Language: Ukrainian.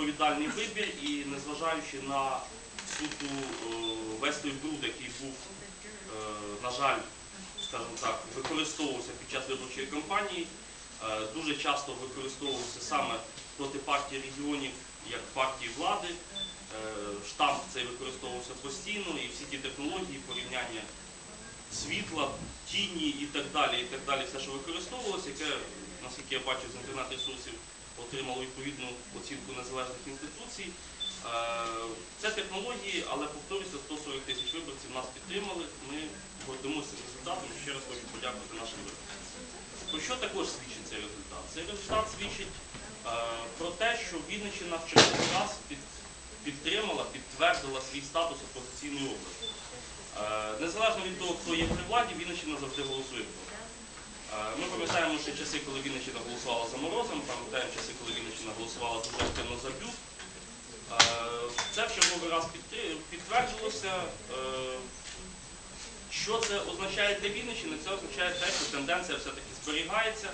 відповідальний вибір і незважаючи на суто е, весь той бруд, який був, е, на жаль, скажімо так, використовувався під час виборчої кампанії, е, дуже часто використовувався саме проти партії регіонів як партії влади. Штамп цей використовувався постійно і всі ті технології, порівняння світла, тіні і так далі, і так далі, все, що використовувалося, яке, наскільки я бачив з інтернет-ресурсів, отримало відповідну оцінку незалежних інституцій. Е, Це технології, але повторюся, 140 тисяч виборців нас підтримали. Ми гордимося результатом. Ще раз хочу подякувати нашим виборцям. Про що також свідчить цей результат? Цей результат свідчить е, про те, що Вінниччина в черговий раз підтримала, підтвердила свій статус опозиційної області. Е, Незалежно від того, хто є при владі, Вінниччина завжди голосує Ми пам'ятаємо ще часи, коли Вінниччина голосувала за Морозом, пам'ятаємо часи, коли Вінниччина голосувала дуже активно за Бюк. Е, Це в черговий раз підтверджилося. Е, Що це означає для Вінниччини? Це означає те, що тенденція все-таки зберігається.